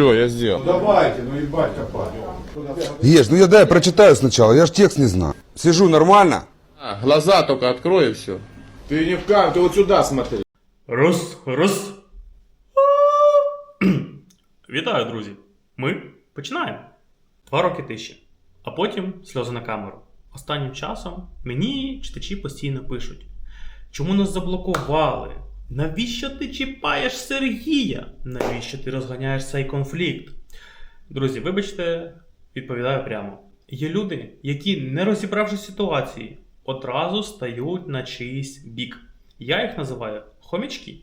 Все, я сделал. Давайте, ну ебать копать. Ешь, ну я дай прочитаю сначала, я ж текст не знаю. Сижу нормально. А, глаза только открой и все. Ты не в камеру, ты вот сюда смотри. Рус, рус. Вітаю, друзі! Ми починаємо. Два роки тиші, а потім сльози на камеру. Останнім часом мені читачі постійно пишуть: чому нас заблокували? Навіщо ти чіпаєш Сергія? Навіщо ти розганяєш цей конфлікт? Друзі, вибачте, відповідаю прямо. Є люди, які, не розібравши ситуації, одразу стають на чийсь бік. Я їх називаю хомячки.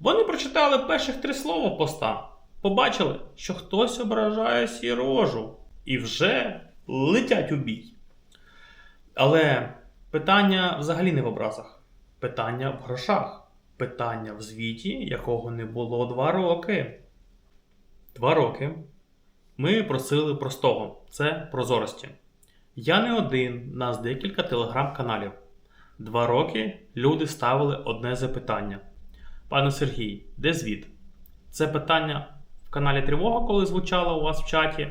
Вони прочитали перших три слова поста, побачили, що хтось ображає сірожу, і вже летять у бій. Але питання взагалі не в образах, питання в грошах, питання в звіті, якого не було два роки. Два роки ми просили простого це прозорості. Я не один, нас декілька телеграм-каналів. Два роки люди ставили одне запитання. Пане Сергій, де звіт? Це питання в каналі Тривога, коли звучало у вас в чаті.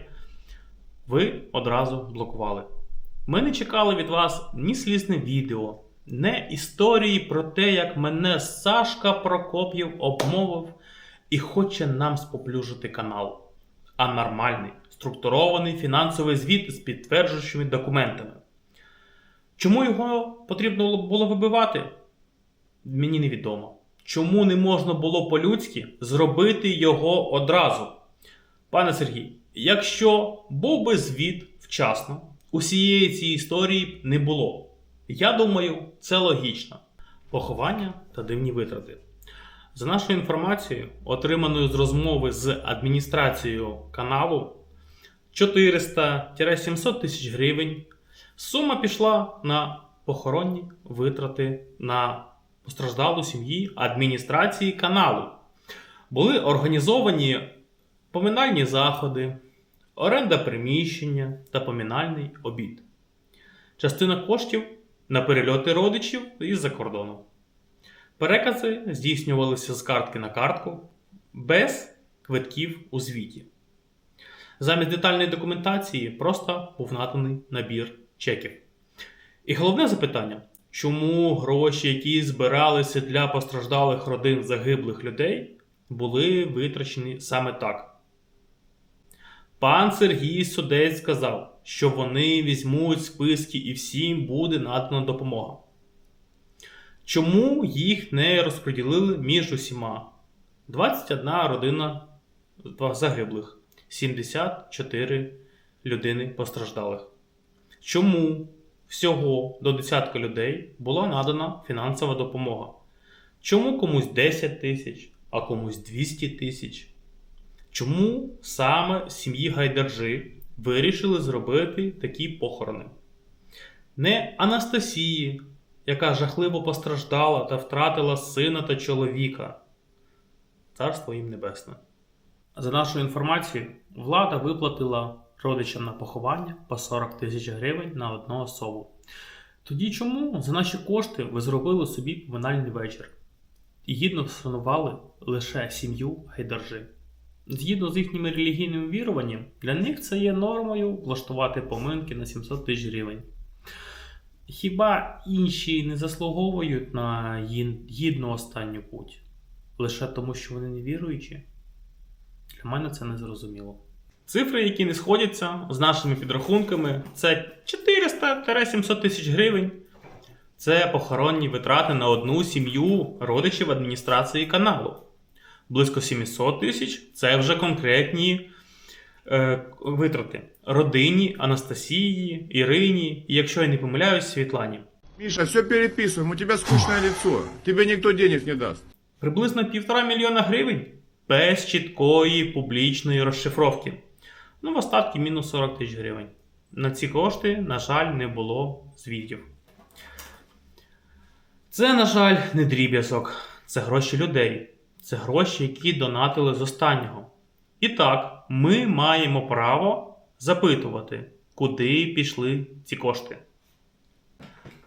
Ви одразу блокували. Ми не чекали від вас ні слізне відео, ні історії про те, як мене Сашка Прокоп'єв обмовив і хоче нам споплюжити канал. А нормальний, структурований фінансовий звіт з підтверджуючими документами. Чому його потрібно було вибивати? Мені невідомо. Чому не можна було по-людськи зробити його одразу? Пане Сергій, якщо був би звіт вчасно, усієї цієї історії б не було. Я думаю, це логічно. Поховання та дивні витрати. За нашою інформацією, отриманою з розмови з адміністрацією каналу, 400-700 тисяч гривень. Сума пішла на похоронні витрати на постраждалу сім'ї адміністрації каналу. Були організовані поминальні заходи, оренда приміщення та поминальний обід. Частина коштів на перельоти родичів із-за кордону. Перекази здійснювалися з картки на картку без квитків у звіті. Замість детальної документації просто був наданий набір чеків. І головне запитання: чому гроші, які збиралися для постраждалих родин загиблих людей, були витрачені саме так? Пан Сергій Судець сказав, що вони візьмуть списки і всім буде надана допомога. Чому їх не розподілили між усіма? 21 родина загиблих, 74 людини постраждалих. Чому всього до десятка людей була надана фінансова допомога? Чому комусь 10 тисяч, а комусь 200 тисяч? Чому саме сім'ї Гайдаржи вирішили зробити такі похорони? Не Анастасії, яка жахливо постраждала та втратила сина та чоловіка. Царство їм небесне. За нашою інформацією, влада виплатила родичам на поховання по 40 тисяч гривень на одну особу. Тоді чому за наші кошти ви зробили собі поминальний вечір і гідно вшанували лише сім'ю Гайдаржи? Згідно з їхніми релігійними віруваннями, для них це є нормою влаштувати поминки на 700 тисяч гривень. Хіба інші не заслуговують на гідну останню путь? Лише тому, що вони не віруючі? Для мене це не зрозуміло. Цифри, які не сходяться з нашими підрахунками, це 400-700 тисяч гривень. Це похоронні витрати на одну сім'ю родичів адміністрації каналу. Близько 700 тисяч це вже конкретні е, витрати родині, Анастасії, Ірині, і якщо я не помиляюсь, Світлані. Миша, все переписываем, у тебя скучное лицо. Тебе никто денег не даст. Приблизно півтора мільйона гривень без чіткої публічної розшифровки. Ну, в остатки мінус 40 тисяч гривень. На ці кошти, на жаль, не було звітів. Це, на жаль, не дріб'язок. Це гроші людей. Це гроші, які донатили з останнього. І так, ми маємо право запитувати, куди пішли ці кошти.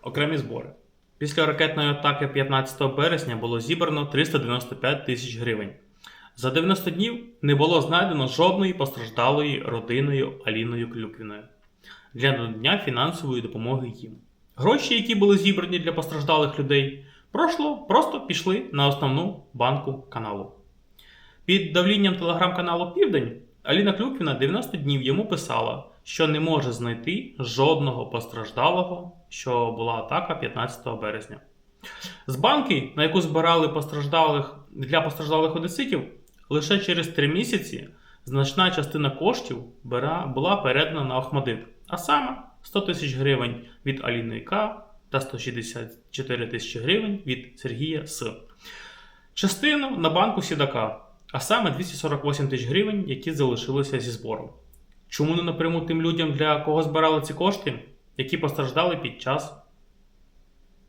Окремі збори. Після ракетної атаки 15 березня було зібрано 395 тисяч гривень. За 90 днів не було знайдено жодної постраждалої родиною Аліною Клюквіною для надання фінансової допомоги їм. Гроші, які були зібрані для постраждалих людей, прошло, просто пішли на основну банку каналу. Під давлінням телеграм-каналу Південь Аліна Клюквіна 90 днів йому писала, що не може знайти жодного постраждалого, що була атака 15 березня. З банки, на яку збирали постраждалих для постраждалих одеситів, лише через 3 місяці значна частина коштів була передана на Охмадит, а саме 100 тисяч гривень від Аліни К та 164 тисячі гривень від Сергія С. Частину на банку Сідака, а саме 248 тисяч гривень, які залишилися зі збором. Чому не напряму тим людям, для кого збирали ці кошти, які постраждали під час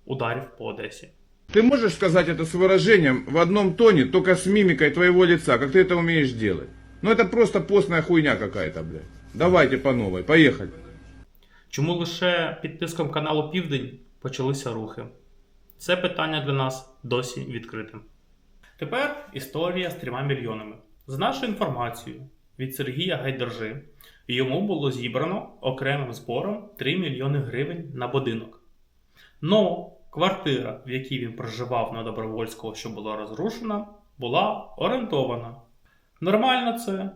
ударів по Одесі? Ты можешь сказать это с выражением в одном тоне, только с мимикой твоего лица, как ты это умеешь делать? Ну это просто постная хуйня какая-то, блядь. Давайте по новой, поехали. Чому лише під тиском каналу Південь почалися рухи? Це питання для нас досі відкритим. Тепер історія з трьома мільйонами. За нашою інформацією від Сергія Гайдержи, йому було зібрано окремим збором 3 мільйони гривень на будинок. Но квартира, в якій він проживав на Добровольського, що була розрушена, була орендована. Нормально це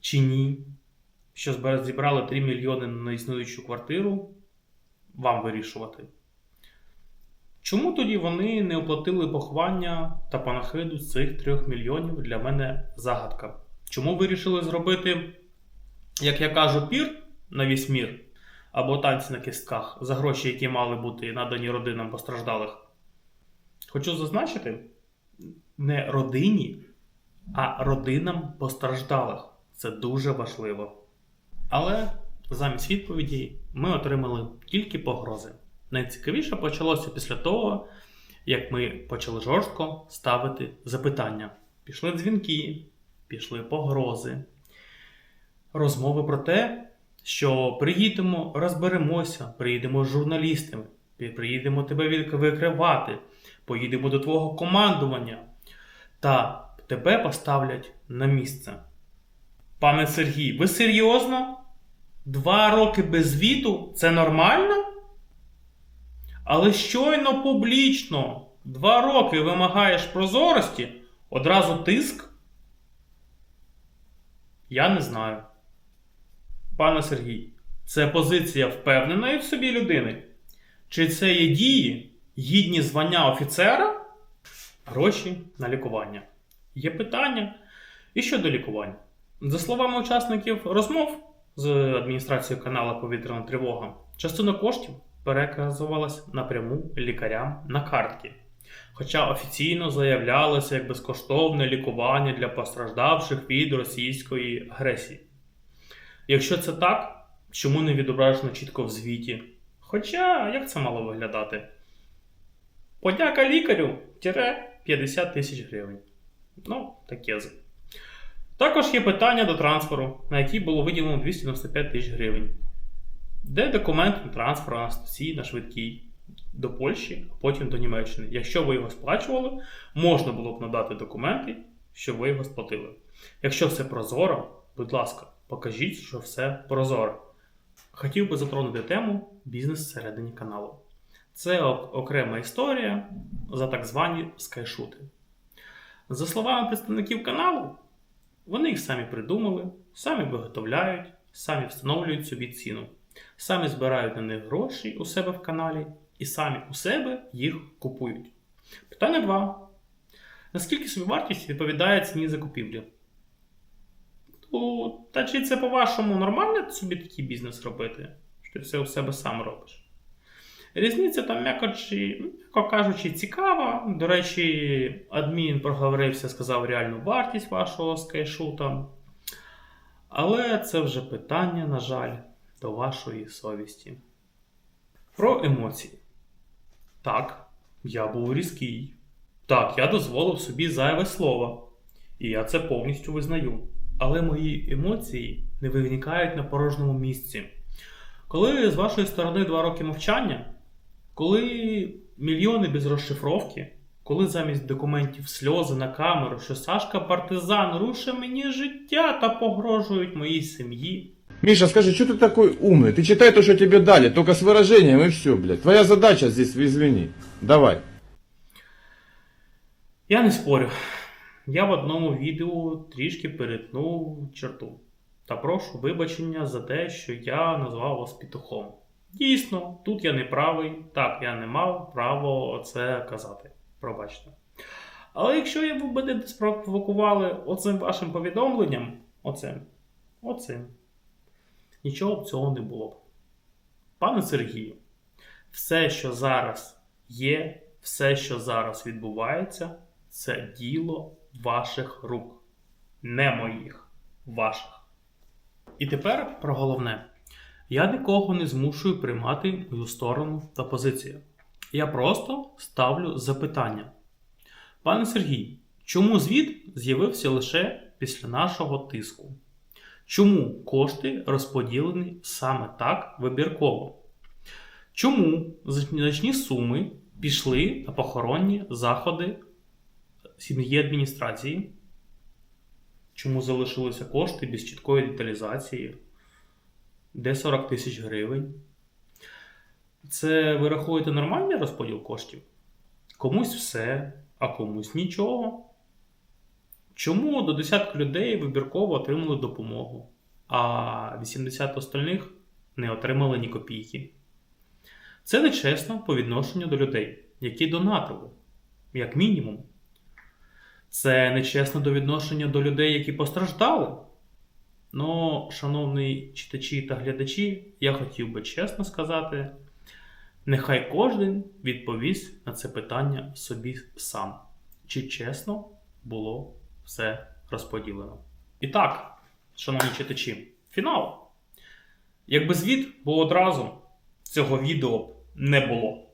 чи ні? що зібрали 3 мільйони на існуючу квартиру, вам вирішувати. Чому тоді вони не оплатили поховання та панахиду цих 3 мільйонів для мене загадка? Чому вирішили зробити, як я кажу, пір на весь мір або танці на кістках за гроші, які мали бути надані родинам постраждалих? Хочу зазначити, не родині, а родинам постраждалих. Це дуже важливо. Але замість відповіді ми отримали тільки погрози. Найцікавіше почалося після того, як ми почали жорстко ставити запитання. Пішли дзвінки, пішли погрози, розмови про те, що приїдемо, розберемося, приїдемо з журналістами, приїдемо тебе викривати, поїдемо до твого командування та тебе поставлять на місце. Пане Сергій, ви серйозно? Два роки без звіту це нормально? Але щойно публічно два роки вимагаєш прозорості, одразу тиск? Я не знаю. Пане Сергій, це позиція впевненої в собі людини? Чи це є дії, гідні звання офіцера? Гроші на лікування. Є питання і щодо лікування. За словами учасників розмов з адміністрацією каналу Повітряна тривога, частина коштів переказувалась напряму лікарям на картки. Хоча офіційно заявлялося як безкоштовне лікування для постраждавших від російської агресії. Якщо це так, чому не відображено чітко в звіті? Хоча як це мало виглядати? Подяка лікарю тире 50 тисяч гривень. Ну, таке з. Також є питання до трансферу, на який було виділено 295 тисяч гривень. Де документ на трансфер Анастасії на швидкій до Польщі, а потім до Німеччини. Якщо ви його сплачували, можна було б надати документи, що ви його сплатили. Якщо все прозоро, будь ласка, покажіть, що все прозоро. Хотів би затронути тему бізнес всередині каналу. Це окрема історія за так звані скайшути. За словами представників каналу, вони їх самі придумали, самі виготовляють, самі встановлюють собі ціну, самі збирають на них гроші у себе в каналі і самі у себе їх купують. Питання 2. Наскільки собівартість відповідає ціні закупівлі? Ну, та чи це по-вашому нормально собі такий бізнес робити? Що ти все у себе сам робиш? Різниця там, м'яко, м'яко кажучи, цікава. До речі, адмін проговорився, сказав реальну вартість вашого скайшута. Але це вже питання, на жаль, до вашої совісті. Про емоції. Так, я був різкий. Так, я дозволив собі зайве слово. І я це повністю визнаю. Але мої емоції не виникають на порожньому місці. Коли з вашої сторони два роки мовчання, коли мільйони без розшифровки, коли замість документів сльози на камеру, що Сашка партизан руше мені життя та погрожують моїй сім'ї. Миша, скажи, что ты такой умный? Ты читай то, что тебе дали, только с выражением и все, блядь. Твоя задача здесь, извини. Давай. Я не спорю. Я в одному відео трішки перетнув черту. Та прошу вибачення за те, що я назвав вас петухом. Дійсно, тут я не правий. Так, я не мав права це казати. Пробачте. Але якщо я ви мене спровокували оцим вашим повідомленням, оцим, оцим, нічого б цього не було б. Пане Сергію, все, що зараз є, все, що зараз відбувається, це діло ваших рук, не моїх, ваших. І тепер про головне. Я нікого не змушую приймати мою сторону та позицію. Я просто ставлю запитання. Пане Сергій, чому звіт з'явився лише після нашого тиску? Чому кошти розподілені саме так вибірково? Чому значні суми пішли на похоронні заходи сім'ї адміністрації? Чому залишилися кошти без чіткої деталізації? Де 40 тисяч гривень? Це ви рахуєте нормальний розподіл коштів? Комусь все, а комусь нічого. Чому до десятка людей вибірково отримали допомогу, а 80 остальних не отримали ні копійки? Це нечесно по відношенню до людей, які донатили, як мінімум. Це нечесно до відношення до людей, які постраждали. Ну, шановні читачі та глядачі, я хотів би чесно сказати, нехай кожен відповість на це питання собі сам. Чи чесно було все розподілено? І так, шановні читачі, фінал. Якби звіт був одразу, цього відео б не було.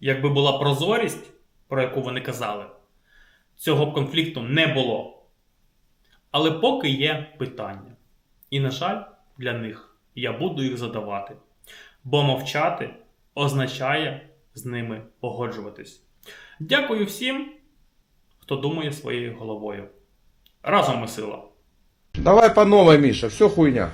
Якби була прозорість, про яку вони казали, цього б конфлікту не було. Але поки є питання. І, на жаль, для них я буду їх задавати. Бо мовчати означає з ними погоджуватись. Дякую всім, хто думає своєю головою. Разом ми сила! Давай по новой, Миша, все хуйня.